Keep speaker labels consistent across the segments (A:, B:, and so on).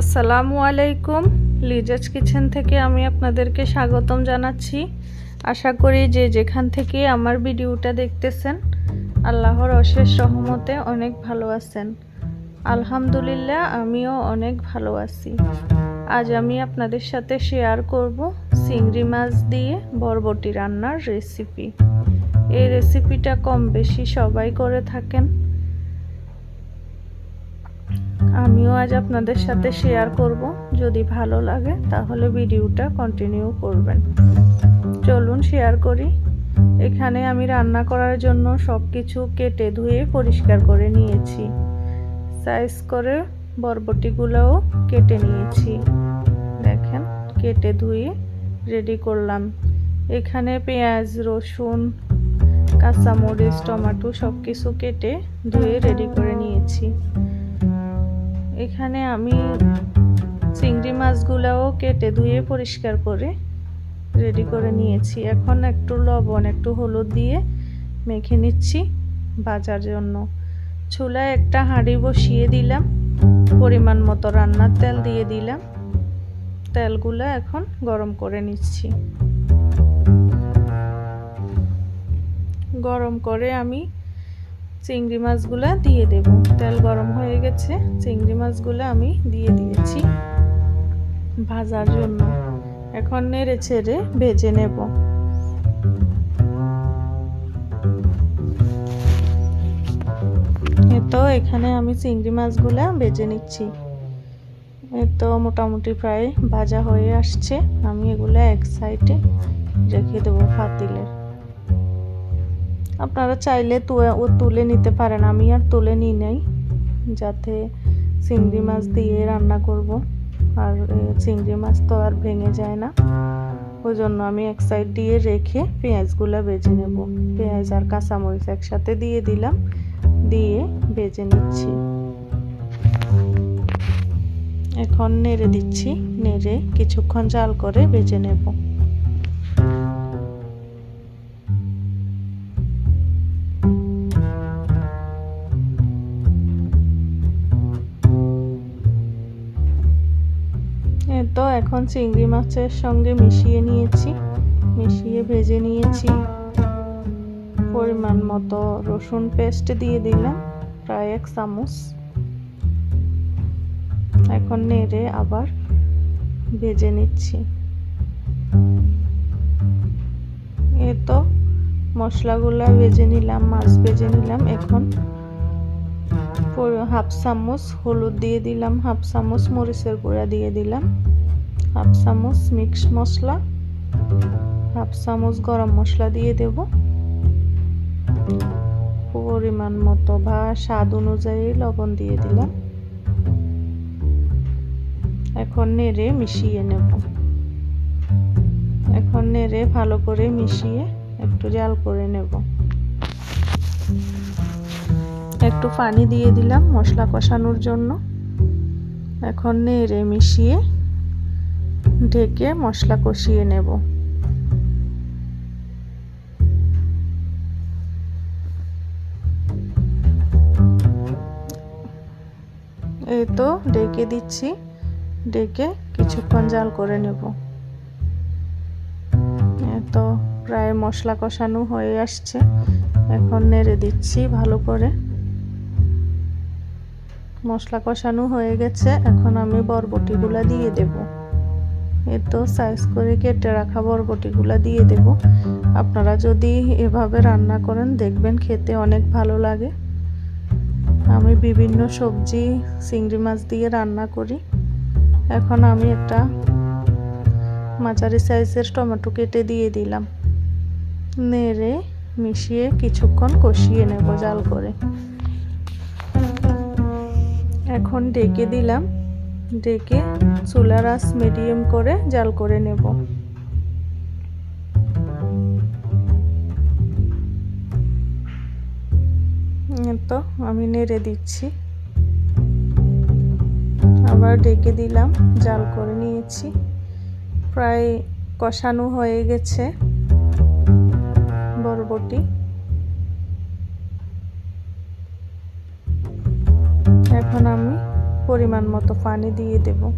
A: আসসালামু আলাইকুম। লিজাজ কিচেন থেকে আমি আপনাদেরকে স্বাগতম জানাচ্ছি। আশা করি যে যেখান থেকে আমার ভিডিওটা দেখতেছেন, আল্লাহর অশেষ সহমতে অনেক ভালো আছেন। আলহামদুলিল্লাহ, আমিও অনেক ভালো আছি। আজ আমি আপনাদের সাথে শেয়ার করব চিংড়ি মাছ দিয়ে বরবটি রান্নার রেসিপি এই রেসিপিটা কম বেশি সবাই করে থাকেন। আমিও আজ আপনাদের সাথে শেয়ার করব। যদি ভালো লাগে, তাহলে ভিডিওটা কন্টিনিউ করবেন। চলুন শেয়ার করি। এখানে আমি রান্না করার জন্য সব কিছু কেটে ধুয়ে পরিষ্কার করে নিয়েছি। সাইজ করে বরবটিগুলোও কেটে নিয়েছি। দেখেন, কেটে ধুয়ে রেডি করলাম। এখানে পেঁয়াজ, রসুন, কাঁচামরিচ, টমেটো সব কিছু কেটে ধুয়ে রেডি করে নিয়েছি। এখানে আমি চিংড়ি মাছগুলোও কেটে ধুয়ে পরিষ্কার করে রেডি করে নিয়েছি। এখন একটু লবণ, একটু হলুদ দিয়ে মেখে নিচ্ছি ভাজার জন্য। চুলায় একটা হাঁড়ি বসিয়ে দিলাম, পরিমাণ মতো রান্নার তেল দিয়ে দিলাম। তেলগুলো এখন গরম করে নিচ্ছি। গরম করে আমি চিংড়ি মাছগুলো দিয়ে দেব। তেল গরম হয়ে গেছে, চিংড়ি মাছগুলো আমি দিয়ে দিয়েছি ভাজার জন্য। এখন নেড়ে ছেড়ে ভেজে নেব। তো এখানে আমি চিংড়ি মাছগুলো ভেজে নিচ্ছি। তো মোটামুটি প্রায় ভাজা হয়ে আসছে। আমি এগুলো এক সাইডে রেখে দেবো পাতিলের। আপনারা চাইলে ও তুলে নিতে পারেন। আমি আর তুলে নিই নাই। যাতে চিংড়ি মাছ দিয়ে রান্না করব। আর চিংড়ি মাছ তো আর ভেঙে যায় না। ওই জন্য আমি এক সাইড দিয়ে রেখে পেঁয়াজগুলো বেজে নেব। পেঁয়াজ আর কাঁচামরিচ একসাথে দিয়ে দিলাম। দিয়ে বেজে নিচ্ছি। এখন নেড়ে দিচ্ছি। নেড়ে কিছুক্ষণ জাল করে বেজে নেব। এখন চিংড়ি মাছের সঙ্গে মিশিয়ে নিয়েছি, মিশিয়ে ভেজে নিয়েছি। পরিমাণ মতো রসুন পেস্ট দিয়ে দিলাম, প্রায় এক চামচ। এখন নেড়ে আবার ভেজে নিচ্ছি। এ তো মশলাগুলো ভেজে নিলাম, মাছ ভেজে নিলাম। এখন হাফ চামচ হলুদ দিয়ে দিলাম, হাফ চামচ মরিচের গুঁড়া দিয়ে দিলাম। হাফ চামচ মিক্স মশলা হাফ চামচ গরম মশলা দিয়ে দেব। পরিমাণ মতো বা স্বাদ অনুযায়ী লবণ দিয়ে দিলাম। এখন নেড়ে মিশিয়ে নেব। এখন নেড়ে ভালো করে মিশিয়ে একটু জাল করে নেব। একটু পানি দিয়ে দিলাম মশলা কষানোর জন্য। এখন নেড়ে মিশিয়ে ঢেকে মশলা কষিয়ে নেব। এই তো ডেকে দিচ্ছি। ডেকে কিছুক্ষণ জাল করে নেব। তো প্রায় মশলা কষানো হয়ে আসছে। এখন নেড়ে দিচ্ছি ভালো করে। মশলা কষানো হয়ে গেছে। এখন আমি বরবটিগুলো দিয়ে দেব। এ তো সাইজ করে কেটে রাখা বরবটিগুলো দিয়ে দেব। আপনারা যদি এভাবে রান্না করেন, দেখবেন খেতে অনেক ভালো লাগে। আমি বিভিন্ন সবজি, চিংড়ি মাছ দিয়ে রান্না করি। এখন আমি একটা মাঝারি সাইজের টমেটো কেটে দিয়ে দিলাম। নেড়ে মিশিয়ে কিছুক্ষণ কষিয়ে নেব জাল করে। এখন ডেকে দিলাম। ডেকে চুলার আঁচ মিডিয়াম করে জাল করে নেব। তো, আমি নেড়ে দিচ্ছি। আবার ডেকে দিলাম, জাল করে নিয়েছি। প্রায় কষানো হয়ে গেছে বরবটি। এখন আমি পরিমাণ মতো পানি দিয়ে দেব।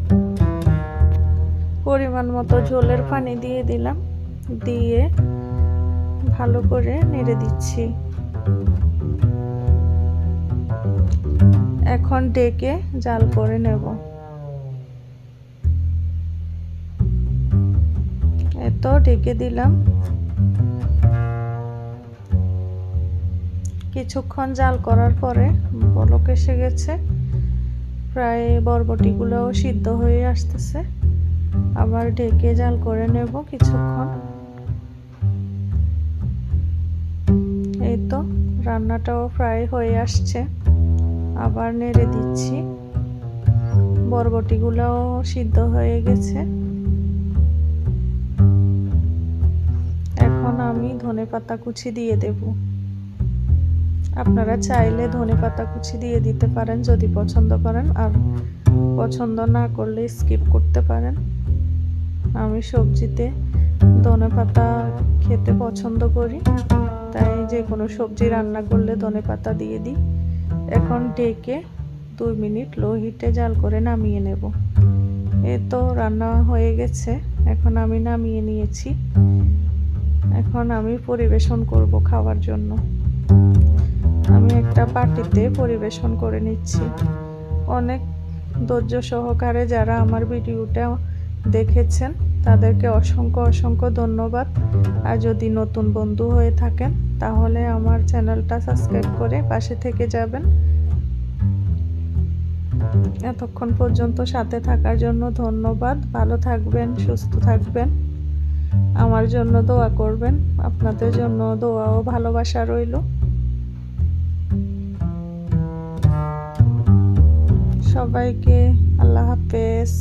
A: পরিমাণ মতো ঝোলের পানি দিয়ে দিলাম। দিয়ে ভালো করে নেড়ে দিচ্ছি। এখন ডেকে জাল করে নেব। এত ডেকে দিলাম। কিছুক্ষণ জাল করার পরে বলক এসে গেছে। প্রায় বরবটিগুলোও সিদ্ধ হয়ে আসতেছে। আবার ঢেকে জাল করে নেব কিছুক্ষণ। এই তো, রান্নাটাও প্রায় হয়ে আসছে। আবার নেড়ে দিচ্ছি। বরবটিগুলোও সিদ্ধ হয়ে গেছে। এখন আমি ধনে পাতা কুচি দিয়ে দেব। আপনারা চাইলে ধনে পাতা কুচি দিয়ে দিতে পারেন যদি পছন্দ করেন, আর পছন্দ না করলে স্কিপ করতে পারেন। আমি সবজিতে ধনে পাতা খেতে পছন্দ করি, তাই যে কোনো সবজি রান্না করলে ধনে পাতা দিয়ে দিই। এখন ডেকে দুই মিনিট লো হিটে জাল করে নামিয়ে নেব। এ তো রান্না হয়ে গেছে, এখন আমি নামিয়ে নিয়েছি। এখন আমি পরিবেশন করব খাওয়ার জন্য। আমি একটা পার্টিতে পরিবেশন করে নিচ্ছি। অনেক ধৈর্য সহকারে যারা আমার ভিডিওটা দেখেছেন, তাদেরকে অসংখ্য অসংখ্য ধন্যবাদ। আর যদি নতুন বন্ধু হয়ে থাকেন, তাহলে আমার চ্যানেলটা সাবস্ক্রাইব করে পাশে থেকে যাবেন। এতক্ষণ পর্যন্ত সাথে থাকার জন্য ধন্যবাদ। ভালো থাকবেন, সুস্থ থাকবেন। আমার জন্য দোয়া করবেন। আপনাদের জন্য দোয়া ও ভালোবাসা রইল। সবাইকে আল্লাহ হাফেজ।